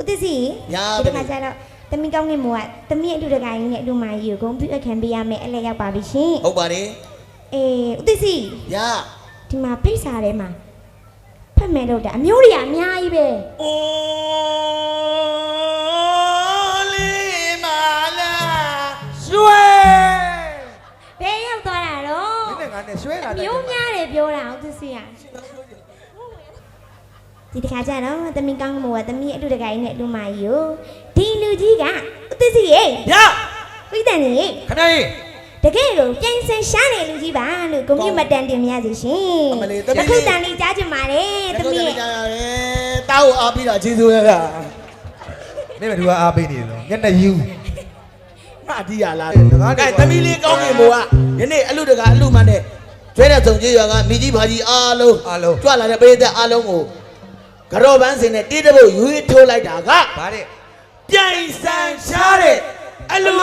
ဦးသစ်စီညာဒီမှာကျတော့တမီကောင်းနေမို့ကတမီအတူတကိုင်းနဲ့အတူမကြီးကိုဂုံပြအခမ်းပေးရမယ်အဲ့လက်ရောက်ပါပြီရှင်ဟုတ်ပါတယ်အေးဦးသစ်စီညာဒီမှာဖိတ်စာထဲမှာဖတ်မယ်လို့တာအမျိုးတွေကအများကြီးပဲအိုးလေးမလာရွှဲဘယ်ရောက်သွားတာတော့မင်းနဲ့ငါနဲ့ရွှဲလာအတယ်မျိုးများတယ်ပြောတာဦးသစ်စီက ဒီတစ်ခါကျတော့တမီကောင်းမို့ကတမီအတူတကိုင်းနဲ့အတူမကြီးကိုဒီလူကြီးကဦးသစ်စီရေညဝိတန်နေခဏလေးတကယ်ကိုပြန်ဆန်ရှားနေလူကြီးပါလို့ဂုံပြမတန်တင်မြစီရှင်အခုတန်လေးကြားချင်ပါတယ်တတမီးမီးကြရတယ်တားကိုအားပြီးတာကျေးဇူးရကနေမတူကအားပေးနေတယ်နော်ညနေယူငါအတီးရလားကဲသမီးလေးကောင်းနေမို့ကယနေ့အလူတကအလူမှန်တဲ့ကျွဲတဲ့စုံကြီးရွာကမိကြီးဘာကြီးအားလုံးအားလုံးကြွလာတဲ့ပေးတဲ့အားလုံးကို ကြောပန်းစင်နဲ့တေးတပုတ်ရွေးထိုးလိုက်တာကဗါတဲ့ပြိုင်ဆန်ရှားတဲ့အလူ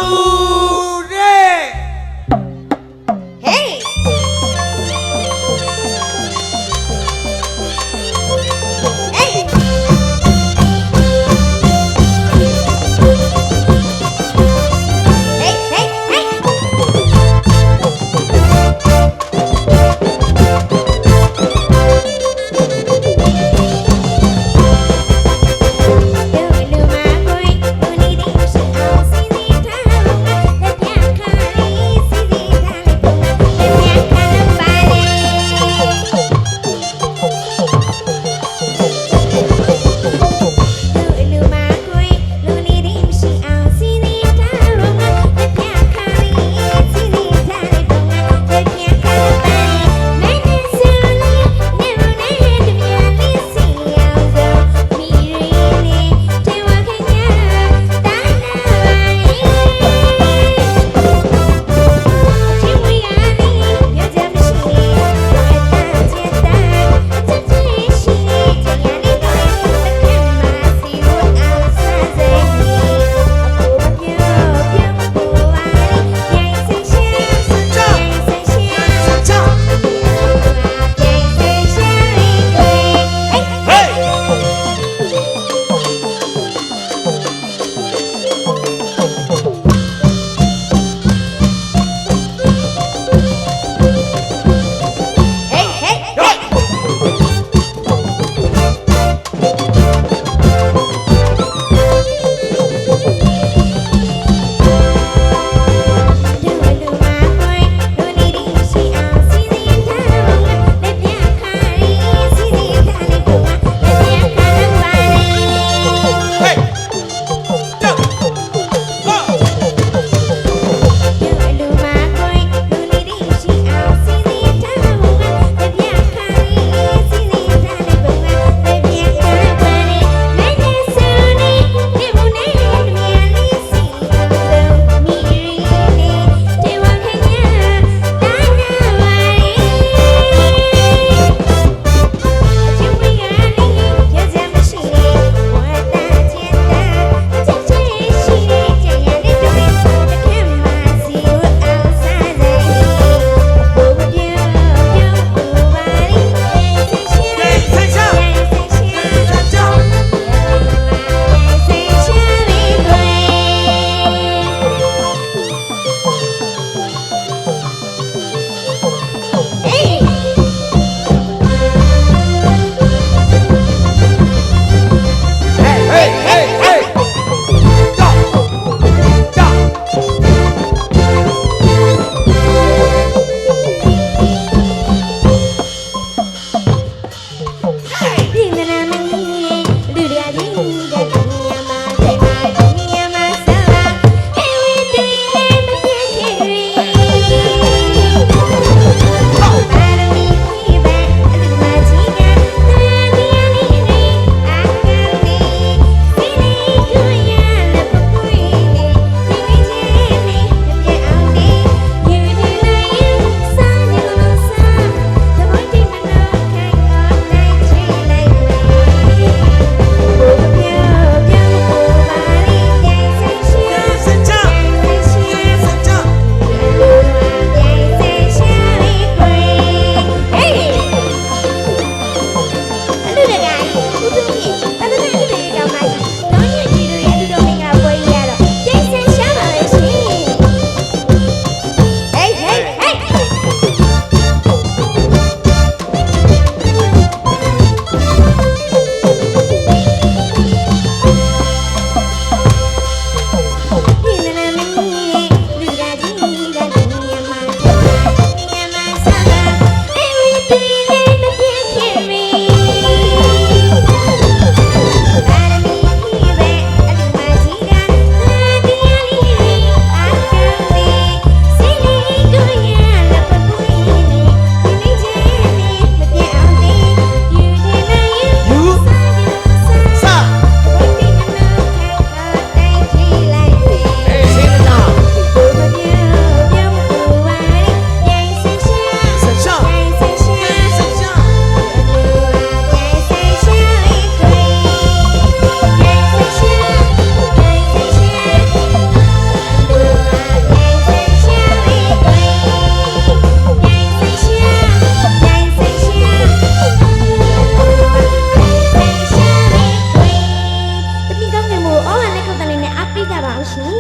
ပြကြပါအောင်ရှင်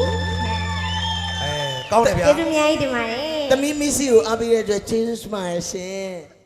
အဲကောင်းတယ်ဗျာကျေးဇူးအများကြီးတင်ပါတယ်တမီးမီစီကိုအားပေးတဲ့အတွက်ကျေးဇူးပါရှင်